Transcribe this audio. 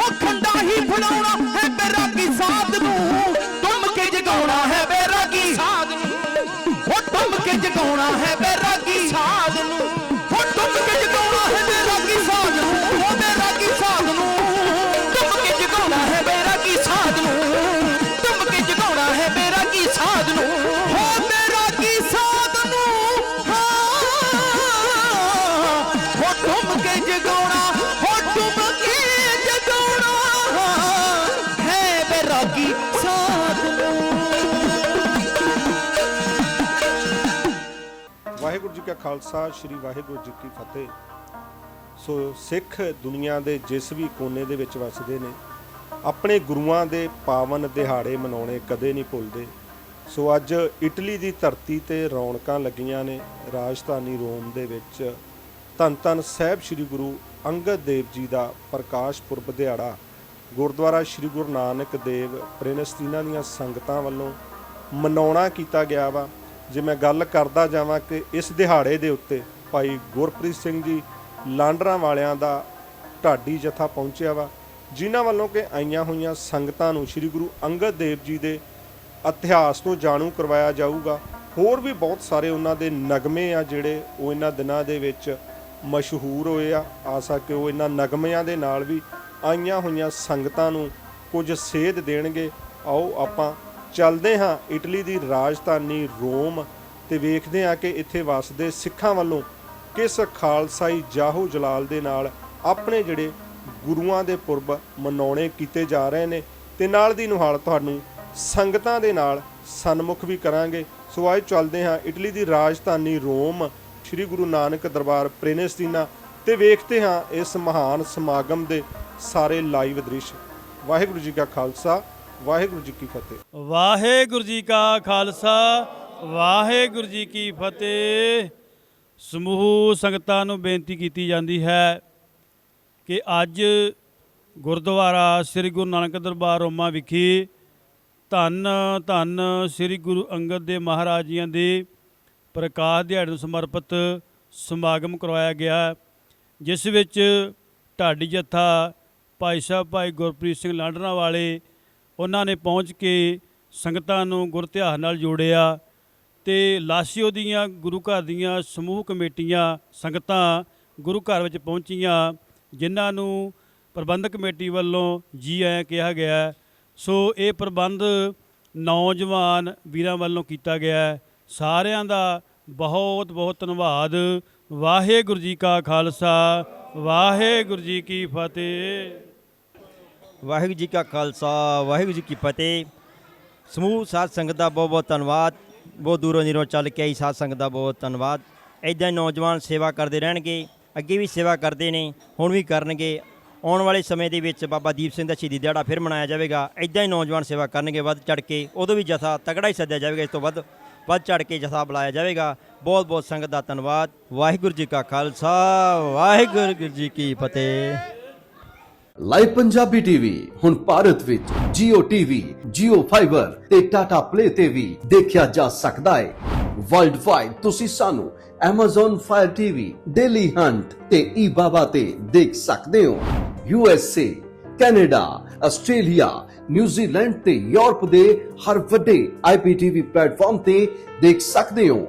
ਉਹ ਖੰਡਾ ਹੀ ਫੜਾਉਣਾ ਹੈ ਬੈਰਾਗੀ ਸਾਧ ਨੂੰ। ਤੁਮ ਕੇ ਜਗਾਉਣਾ ਹੈ ਬੈਰਾਗੀ। ਸਾਧ ਨੂੰ। ਉਹ ਤੁਮ ਕੇ ਜਗਾਉਣਾ ਹੈ ਬੈਰਾਗੀ। ਸਾਧ ਨੂੰ। ਹੈ ਬੈਰਾਗੀ ਨੂੰ। ਵਾਹਿਗੁਰੂ ਜੀ ਕਾ ਖਾਲਸਾ, ਸ੍ਰੀ ਵਾਹਿਗੁਰੂ ਜੀ ਕੀ ਫਤਿਹ। ਸੋ ਸਿੱਖ ਦੁਨੀਆ ਦੇ ਜਿਸ ਵੀ ਕੋਨੇ ਦੇ ਵਿੱਚ ਵਸਦੇ ਨੇ, ਆਪਣੇ ਗੁਰੂਆਂ ਦੇ ਪਾਵਨ ਦਿਹਾੜੇ ਮਨਾਉਣੇ ਕਦੇ ਨਹੀਂ ਭੁੱਲਦੇ। ਸੋ ਅੱਜ ਇਟਲੀ ਦੀ ਧਰਤੀ ਤੇ ਰੌਣਕਾਂ ਲੱਗੀਆਂ ਨੇ ਰਾਜਧਾਨੀ ਰੋਮ ਦੇ ਵਿੱਚ। ਧੰਨ ਧੰਨ ਸਾਹਿਬ ਸ੍ਰੀ ਗੁਰੂ ਅੰਗਦ ਦੇਵ ਜੀ ਦਾ ਪ੍ਰਕਾਸ਼ ਪੁਰਬ ਦਿਹਾੜਾ ਗੁਰਦੁਆਰਾ ਸ੍ਰੀ ਗੁਰੂ ਨਾਨਕ ਦੇਵ ਪ੍ਰਿਨਸਤੀਨਾ ਦੀਆਂ ਸੰਗਤਾਂ ਵੱਲੋਂ ਮਨਾਉਣਾ ਕੀਤਾ ਗਿਆ ਵਾ। ਜੇ ਮੈਂ ਗੱਲ ਕਰਦਾ ਜਾਵਾਂ ਕਿ ਇਸ ਦਿਹਾੜੇ ਦੇ ਉੱਤੇ ਭਾਈ ਗੁਰਪ੍ਰੀਤ ਸਿੰਘ ਜੀ ਲਾਂਡਰਾਂ ਵਾਲਿਆਂ ਦਾ ਢਾਡੀ ਜਥਾ ਪਹੁੰਚਿਆ ਵਾ, ਜਿਨ੍ਹਾਂ ਵੱਲੋਂ ਕਿ ਆਈਆਂ ਹੋਈਆਂ ਸੰਗਤਾਂ ਨੂੰ ਸ੍ਰੀ ਗੁਰੂ ਅੰਗਦ ਦੇਵ ਜੀ ਦੇ ਇਤਿਹਾਸ ਤੋਂ ਜਾਣੂ ਕਰਵਾਇਆ ਜਾਊਗਾ। ਹੋਰ ਵੀ ਬਹੁਤ ਸਾਰੇ ਉਹਨਾਂ ਦੇ ਨਗਮੇ ਆ ਜਿਹੜੇ ਉਹ ਇਹਨਾਂ ਦਿਨਾਂ ਦੇ ਵਿੱਚ ਮਸ਼ਹੂਰ ਹੋਏ ਆ। ਆਸਾ ਕਿ ਉਹ ਇਹਨਾਂ ਨਗਮਿਆਂ ਦੇ ਨਾਲ ਵੀ ਆਈਆਂ ਹੋਈਆਂ ਸੰਗਤਾਂ ਨੂੰ ਕੁਝ ਸੇਧ ਦੇਣਗੇ। ਆਓ ਆਪਾਂ ਚੱਲਦੇ ਹਾਂ ਇਟਲੀ ਦੀ ਰਾਜਧਾਨੀ ਰੋਮ ਤੇ ਵੇਖਦੇ ਹਾਂ ਕਿ ਇੱਥੇ ਵਸਦੇ ਸਿੱਖਾਂ ਵੱਲੋਂ ਕਿਸ ਖਾਲਸਾਈ ਜਾਹੋ ਜਲਾਲ ਦੇ ਨਾਲ ਆਪਣੇ ਜਿਹੜੇ ਗੁਰੂਆਂ ਦੇ ਪੁਰਬ ਮਨਾਉਣੇ ਕੀਤੇ ਜਾ ਰਹੇ ਨੇ ਤੇ ਨਾਲ ਦੀ ਨੁਹਾਲ ਤੁਹਾਨੂੰ ਸੰਗਤਾਂ ਦੇ ਨਾਲ ਸਨਮੁਖ ਵੀ ਕਰਾਂਗੇ। ਸੋ ਅੱਜ ਚੱਲਦੇ ਹਾਂ ਇਟਲੀ ਦੀ ਰਾਜਧਾਨੀ ਰੋਮ। ਸ੍ਰੀ ਗੁਰੂ ਨਾਨਕ ਦਰਬਾਰ ਪ੍ਰਿਨਸਤੀਨਾ ਤੇ ਵੇਖਦੇ ਹਾਂ ਇਸ ਮਹਾਨ ਸਮਾਗਮ ਦੇ ਸਾਰੇ ਲਾਈਵ ਦ੍ਰਿਸ਼। ਵਾਹਿਗੁਰੂ ਜੀ ਕਾ ਖਾਲਸਾ, ਵਾਹਿਗੁਰੂ ਜੀ ਕੀ ਫਤਿਹ। ਵਾਹਿਗੁਰੂ ਜੀ ਕਾ ਖਾਲਸਾ, ਵਾਹਿਗੁਰੂ ਜੀ ਕੀ ਫਤਿਹ। ਸਮੂਹ ਸੰਗਤਾਂ ਨੂੰ ਬੇਨਤੀ ਕੀਤੀ ਜਾਂਦੀ ਹੈ ਕਿ ਅੱਜ ਗੁਰਦੁਆਰਾ ਸ੍ਰੀ ਗੁਰੂ ਨਾਨਕ ਦਰਬਾਰ ਰੋਮਾ ਵਿਖੇ ਧੰਨ ਧੰਨ ਸ੍ਰੀ ਗੁਰੂ ਅੰਗਦ ਦੇਵ ਮਹਾਰਾਜ ਜੀਆਂ ਦੇ ਪ੍ਰਕਾਸ਼ ਦਿਹਾੜੇ ਨੂੰ ਸਮਰਪਿਤ ਸਮਾਗਮ ਕਰਵਾਇਆ ਗਿਆ ਜਿਸ ਵਿੱਚ ਢਾਡੀ ਜੱਥਾ, ਭਾਈ ਸਾਹਿਬ ਭਾਈ ਗੁਰਪ੍ਰੀਤ ਸਿੰਘ ਲਾਂਡਰਾਂ ਵਾਲੇ, ਉਹਨਾਂ ਨੇ ਪਹੁੰਚ ਕੇ ਸੰਗਤਾਂ ਨੂੰ ਗੁਰਧਿਆਨ ਨਾਲ ਜੋੜਿਆ ਤੇ ਲਾਸੀਓ ਦੀਆਂ ਗੁਰੂ ਘਰ ਦੀਆਂ ਸਮੂਹ ਕਮੇਟੀਆਂ, ਸੰਗਤਾਂ ਗੁਰੂ ਘਰ ਵਿੱਚ ਪਹੁੰਚੀਆਂ, ਜਿਨ੍ਹਾਂ ਨੂੰ ਪ੍ਰਬੰਧਕ ਕਮੇਟੀ ਵੱਲੋਂ ਜੀ ਆਇਆਂ ਕਿਹਾ ਗਿਆ। ਸੋ ਇਹ ਪ੍ਰਬੰਧ ਨੌਜਵਾਨ ਵੀਰਾਂ ਵੱਲੋਂ ਕੀਤਾ ਗਿਆ। ਸਾਰਿਆਂ ਦਾ ਬਹੁਤ ਬਹੁਤ ਧੰਨਵਾਦ। ਵਾਹਿਗੁਰੂ ਜੀ ਕਾ ਖਾਲਸਾ, ਵਾਹਿਗੁਰੂ ਜੀ ਕੀ ਫਤਿਹ। ਵਾਹਿਗੁਰੂ ਜੀ ਕਾ ਖਾਲਸਾ, ਵਾਹਿਗੁਰੂ ਜੀ ਕੀ ਫਤਿਹ। ਸਮੂਹ ਸਾਧ ਸੰਗਤ ਦਾ ਬਹੁਤ ਬਹੁਤ ਧੰਨਵਾਦ। ਬਹੁਤ ਦੂਰੋਂ ਨੇੜੋਂ ਚੱਲ ਕੇ ਆਈ ਸਾਧ ਸੰਗਤ ਦਾ ਬਹੁਤ ਧੰਨਵਾਦ। ਐਦਾਂ ਹੀ ਨੌਜਵਾਨ ਸੇਵਾ ਕਰਦੇ ਰਹਿਣਗੇ, ਅੱਗੇ ਵੀ ਸੇਵਾ ਕਰਦੇ ਨੇ, ਹੁਣ ਵੀ ਕਰਨਗੇ। ਆਉਣ ਵਾਲੇ ਸਮੇਂ ਦੇ ਵਿੱਚ ਬਾਬਾ ਦੀਪ ਸਿੰਘ ਦਾ ਸ਼ਹੀਦੀ ਦਿਹਾੜਾ ਫਿਰ ਮਨਾਇਆ ਜਾਵੇਗਾ। ਐਦਾਂ ਹੀ ਨੌਜਵਾਨ ਸੇਵਾ ਕਰਨਗੇ ਵੱਧ ਚੜ ਕੇ, ਉਦੋਂ ਵੀ ਜਥਾ ਤਗੜਾ ਹੀ ਸੱਦਿਆ ਜਾਵੇਗਾ, ਇਸ ਤੋਂ ਵੱਧ ਵੱਧ ਚੜ ਕੇ ਜਥਾ ਬੁਲਾਇਆ ਜਾਵੇਗਾ। ਬਹੁਤ ਬਹੁਤ ਸੰਗਤ ਦਾ ਧੰਨਵਾਦ। ਵਾਹਿਗੁਰੂ ਜੀ ਕਾ ਖਾਲਸਾ ਵਾਹਿਗੁਰੂ ਜੀ ਕੀ ਫਤਿਹ। ਲਾਈਵ ਪੰਜਾਬੀ ਟੀਵੀ ਹੁਣ ਭਾਰਤ ਵਿੱਚ Jio TV, Jio Fiber ਤੇ Tata Play ਤੇ ਵੀ ਦੇਖਿਆ ਜਾ ਸਕਦਾ ਹੈ। ਵਰਲਡ ਵਾਈਡ ਤੁਸੀਂ ਸਾਨੂੰ Amazon Fire TV, Daily Hunt ਤੇ eBaba ਤੇ ਦੇਖ ਸਕਦੇ ਹੋ। USA, Canada, Australia, New Zealand ਤੇ ਯੂਰਪ ਦੇ ਹਰ ਵੱਡੇ IPTV ਪਲੇਟਫਾਰਮ ਤੇ ਦੇਖ ਸਕਦੇ ਹੋ।